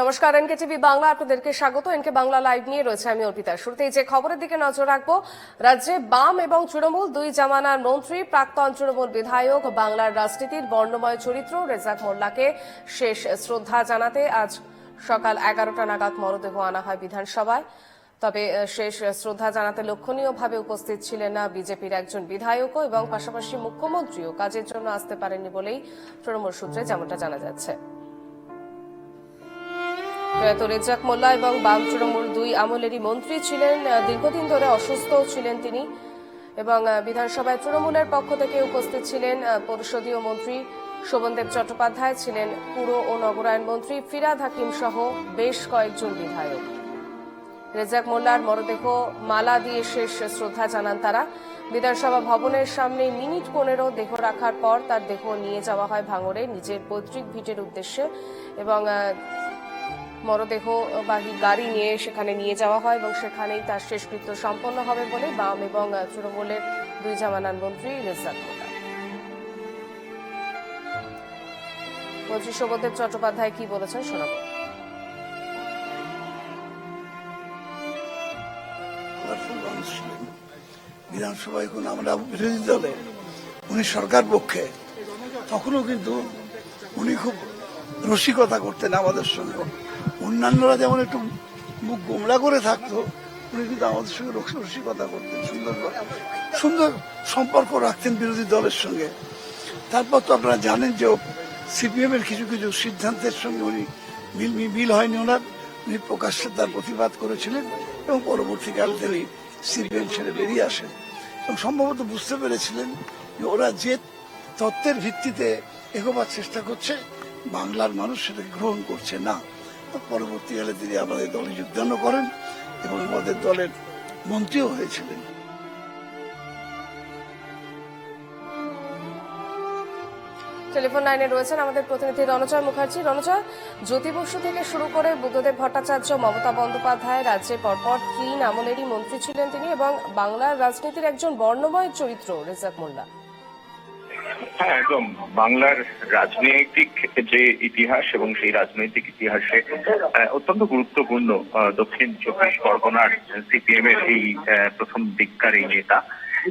নমস্কার, NK TV Bangla আপনাদেরকে স্বাগত। এনকে বাংলা লাইভ নিয়ে রয়েছে আমি অর্পিতা। শুরুতেই যে খবরের দিকে নজর রাখব, রাজ্যে বাম এবং তৃণমূল দুই জামানার মন্ত্রী, প্রাক্তন তৃণমূল বিধায়ক, বাংলার রাজনীতির বর্ণময় চরিত্র রেজাক মোল্লাকে শেষ শ্রদ্ধা জানাতে আজ সকাল এগারোটা নাগাদ মরদেহ আনা হয় বিধানসভায়। তবে শেষ শ্রদ্ধা জানাতে লক্ষণীয়ভাবে উপস্থিত ছিলেন না বিজেপির একজন বিধায়কও এবং পাশাপাশি মুখ্যমন্ত্রীও। কাজের জন্য আসতে পারেননি বলেই তৃণমূল সূত্রে যেমনটা জানা যাচ্ছে। প্রয়াত রেজাক মোল্লা এবং বাম তৃণমূল দুই আমলেরই মন্ত্রী ছিলেন। দীর্ঘদিন ধরে অসুস্থ ছিলেন তিনি এবং বিধানসভায় তৃণমূলের পক্ষ থেকে উপস্থিত ছিলেন পরিষদীয় মন্ত্রী শোভনদেব চট্টোপাধ্যায় ছিলেন পুর ও নগরায়ণ মন্ত্রী ফিরাদ হাকিম সহ বেশ কয়েকজন বিধায়ক। রেজাক মোল্লার মরদেহ মালা দিয়ে শেষ শ্রদ্ধা জানান তারা। বিধানসভা ভবনের সামনে মিনিট পনেরো দেহ রাখার পর তার দেহ নিয়ে যাওয়া হয় ভাঙড়ে নিজের পৈতৃক ভিটের উদ্দেশ্যে এবং মরদেহবাহী গাড়ি নিয়ে সেখানে নিয়ে যাওয়া হয় এবং সেখানেই তার শেষকৃত্য সম্পন্ন হবে বলে বাম এবং তৃণমূলের দুই জামানার মন্ত্রী রেজাক মন্ত্রী শোভদেব চট্টোপাধ্যায় কি বলেছেন শোনাবো। বিধানসভায় এখন আমরা বিরোধী দলে, উনি সরকার পক্ষে, তখনও কিন্তু উনি খুব রসিকতা করতেন আমাদের সঙ্গে। অন্যান্যরা যেমন একটু মুখ গোমলা করে থাকতো, উনি কিন্তু আমাদের সঙ্গে রস- রসিকতা করতেন, সুন্দর। সুন্দর সম্পর্ক রাখতেন বিরোধী দলের সঙ্গে। তারপর তো আপনারা জানেন যে সিপিএম এর কিছু কিছু সিদ্ধান্তের সঙ্গে উনি মিল মিল হয়নি ওনার। উনি প্রকাশ্যে তার প্রতিবাদ করেছিলেন এবং পরবর্তীকালে তিনি সিপিএম ছেড়ে বেরিয়ে আসেন। এবং সম্ভবত বুঝতে পেরেছিলেন যে ওরা যে তত্ত্বের ভিত্তিতে এগোবার চেষ্টা করছে, বাংলার মানুষ সেটাকে গ্রহণ করছে না। পরবর্তীকালে তিনি আমাদের দলে যোগদানও করেন এবং আমাদের দলের মন্ত্রীও হয়েছিলেন। টেলিফোন লাইনে রয়েছেন আমাদের প্রতিনিধি রণজয় মুখার্জি। রণজয়, জ্যোতি বসু থেকে শুরু করে বুদ্ধদেব ভট্টাচার্য, মমতা বন্দ্যোপাধ্যায় রাজ্যে পরপর তিন আমলেরই মন্ত্রী ছিলেন তিনি এবং বাংলার রাজনীতির একজন বর্ণময় চরিত্র রেজাক মোল্লা। হ্যাঁ একদম। বাংলার রাজনৈতিক যে ইতিহাস এবং সেই রাজনৈতিক ইতিহাসে অত্যন্ত গুরুত্বপূর্ণ দক্ষিণ চব্বিশ পরগনার সিপিএম এর এই প্রথম দিককার এই নেতা।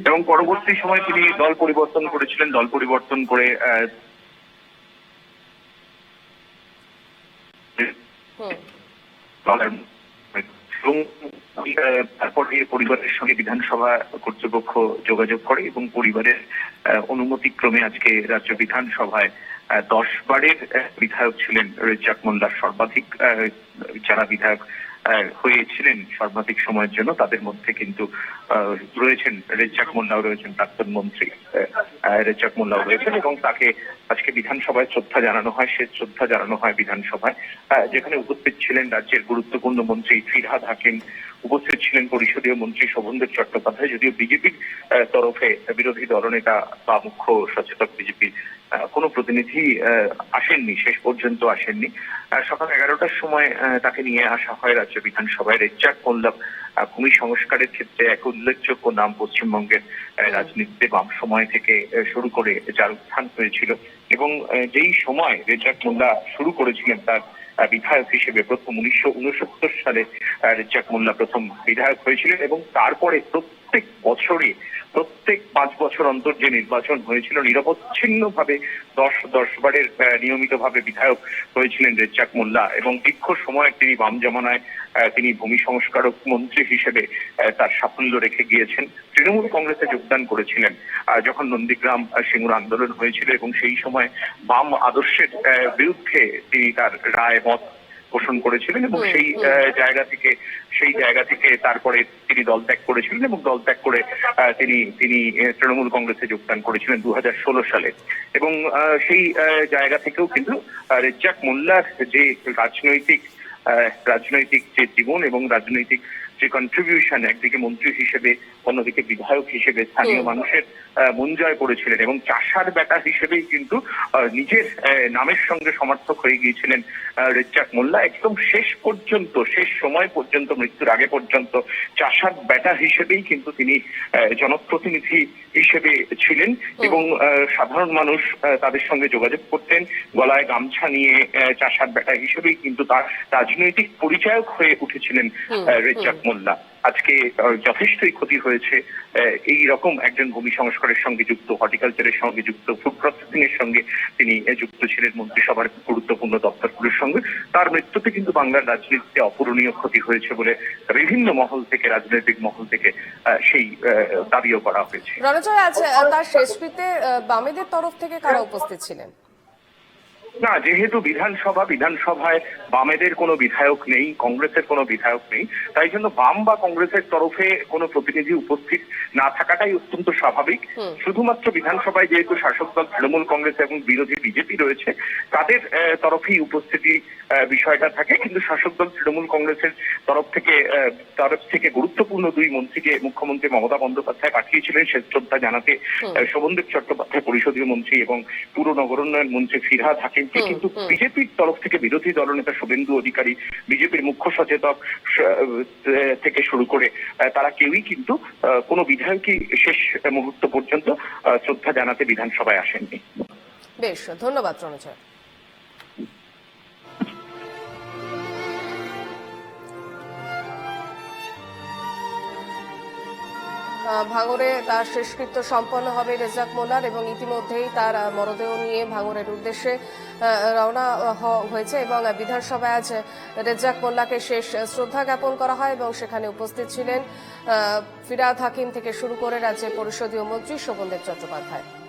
এবং পরবর্তী সময় তিনি দল পরিবর্তন করেছিলেন দল পরিবর্তন করে দলের তারপরে পরিবারের সঙ্গে বিধানসভা কর্তৃপক্ষ যোগাযোগ করে এবং পরিবারের অনুমতিক্রমে আজকে রাজ্য বিধানসভায় দশ বারের বিধায়ক ছিলেন রেজ্জাক মোল্লার সর্বাধিক যারা বিধায়ক হয়েছিলেন সর্বাধিক সময়ের জন্য তাদের মধ্যে কিন্তু রয়েছেন রেজ্জাক মোল্লাও রয়েছেন প্রাক্তন মন্ত্রী। আহ, মোল্লা রয়েছেন এবং তাকে আজকে বিধানসভায় শ্রদ্ধা জানানো হয় সে শ্রদ্ধা জানানো হয় বিধানসভায়। যেখানে উপস্থিত ছিলেন রাজ্যের গুরুত্বপূর্ণ মন্ত্রী ফিরহাদ হাকিম উপস্থিত ছিলেন পরিষদীয় মন্ত্রী শোভনদেব চট্টোপাধ্যায় যদিও বিজেপির তরফে বিরোধী দলনেতা বা মুখ্য সচেতক বিজেপির কোনো প্রতিনিধি আসেননি শেষ পর্যন্ত আসেননি। সকাল এগারোটার সময় তাকে নিয়ে আসা হয় রাজ্য বিধানসভায়। রেজ্জাক মোল্লা আহ, ভূমি সংস্কারের ক্ষেত্রে এক উল্লেখযোগ্য নাম পশ্চিমবঙ্গের রাজনীতিতে বাম সময় থেকে শুরু করে যার উত্থান হয়েছিল। এবং যেই সময় রেজ্জাক মোল্লা শুরু করেছিলেন তার বিধায়ক হিসেবে প্রথম উনিশশো উনসত্তর সালে রেজ্জাক মোল্লা প্রথম বিধায়ক হয়েছিলেন এবং তারপরে প্রত্যেক বছরে প্রত্যেক পাঁচ বছর অন্তর যে নির্বাচন হয়েছিল নিরবচ্ছিন্ন ভাবে দশ দশ বারের নিয়মিত ভাবে বিধায়ক হয়েছিলেন রেজ্জাক মোল্লা এবং দীর্ঘ সময় তিনি বাম জমানায় তিনি ভূমি সংস্কারক মন্ত্রী হিসেবে তার সাফল্য রেখে গিয়েছেন। তৃণমূল কংগ্রেসে যোগদান করেছিলেন যখন নন্দীগ্রাম সিঙ্গুর আন্দোলন হয়েছিল এবং সেই সময় বাম আদর্শের বিরুদ্ধে তিনি তার রায় মত পোষণ করেছিলেন এবং সেই জায়গা থেকে সেই জায়গা থেকে তারপরে তিনি দল ত্যাগ করেছিলেন এবং দল ত্যাগ করে আহ, তিনি তিনি তৃণমূল কংগ্রেসে যোগদান করেছিলেন দু হাজার ষোলো সালে। এবং আহ, সেই আহ, জায়গা থেকেও কিন্তু রেজ্জাক মোল্লার যে রাজনৈতিক আহ, রাজনৈতিক যে জীবন এবং রাজনৈতিক যে কন্ট্রিবিউশন একদিকে মন্ত্রী হিসেবে অন্যদিকে বিধায়ক হিসেবে স্থানীয় মানুষের মন জয় করেছিলেন এবং চাষার বেটা হিসেবেই কিন্তু নিজের নামের সঙ্গে সমর্থক হয়ে গিয়েছিলেন রেজ্জাক মোল্লা। একদম শেষ পর্যন্ত শেষ সময় পর্যন্ত মৃত্যুর আগে পর্যন্ত চাষার বেটা হিসেবেই কিন্তু তিনি জনপ্রতিনিধি হিসেবে ছিলেন এবং সাধারণ মানুষ তাদের সঙ্গে যোগাযোগ করতেন গলায় গামছা নিয়ে চাষার বেটা হিসেবেই কিন্তু তার রাজনৈতিক পরিচায়ক হয়ে উঠেছিলেন রেজ্জাক মোল্লা আজকে যথেষ্টই ক্ষতি হয়েছে। এই রকম একজন ভূমি সংস্কারের সঙ্গে যুক্ত হর্টিকালচারের সঙ্গে যুক্ত ফুড প্রসেসিং এর সঙ্গে তিনি যুক্ত ছিলেন মন্ত্রিসভার গুরুত্বপূর্ণ দপ্তরগুলোর সঙ্গে। তার মৃত্যুতে কিন্তু বাংলার রাজনীতিতে অপূরণীয় ক্ষতি হয়েছে বলে বিভিন্ন মহল থেকে রাজনৈতিক মহল থেকে সেই দাবিও করা হয়েছে। রণজয় আজ তার শেষকৃত্যে আহ, বামেদের তরফ থেকে কারা উপস্থিত ছিলেন? না যেহেতু বিধানসভা বিধানসভায় বামেদের কোনো বিধায়ক নেই কংগ্রেসের কোনো বিধায়ক নেই তাই জন্য বাম বা কংগ্রেসের তরফে কোনো প্রতিনিধি উপস্থিত না থাকাটাই অত্যন্ত স্বাভাবিক। শুধুমাত্র বিধানসভায় যেহেতু শাসক দল তৃণমূল কংগ্রেস এবং বিরোধী বিজেপি রয়েছে তাদের তরফেই উপস্থিতি বিষয়টা থাকে। কিন্তু শাসক দল তৃণমূল কংগ্রেসের তরফ থেকে তরফ থেকে গুরুত্বপূর্ণ দুই মন্ত্রীকে মুখ্যমন্ত্রী মমতা বন্দ্যোপাধ্যায় পাঠিয়েছিলেন শেষ শ্রদ্ধা জানাতে শোভনদেব চট্টোপাধ্যায় পরিষদীয় মন্ত্রী এবং পুর নগরোন্নয়ন মন্ত্রী ফিরহাদ হাকিমকে কিন্তু বিজেপির তরফ থেকে বিরোধী দলনেতা শুভেন্দু অধিকারী বিজেপির মুখ্য সচেতক থেকে শুরু করে তারা কেউই কিন্তু কোনো বিধায়কই শেষ মুহূর্ত পর্যন্ত শ্রদ্ধা জানাতে বিধানসভায় আসেননি। বেশ ধন্যবাদ রণজয়। ভাঙড়ে তার শেষকৃত্য সম্পন্ন হবে রেজাক মোল্লার এবং ইতিমধ্যেই তার মরদেহ নিয়ে ভাঙরের উদ্দেশ্যে রওনা হয়েছে এবং বিধানসভায় আজ রেজাক মোল্লাকে শেষ শ্রদ্ধা জ্ঞাপন করা হয় এবং সেখানে উপস্থিত ছিলেন ফিরাদ হাকিম থেকে শুরু করে রাজ্যের পরিষদীয় মন্ত্রী শোভনদেব চট্টোপাধ্যায়।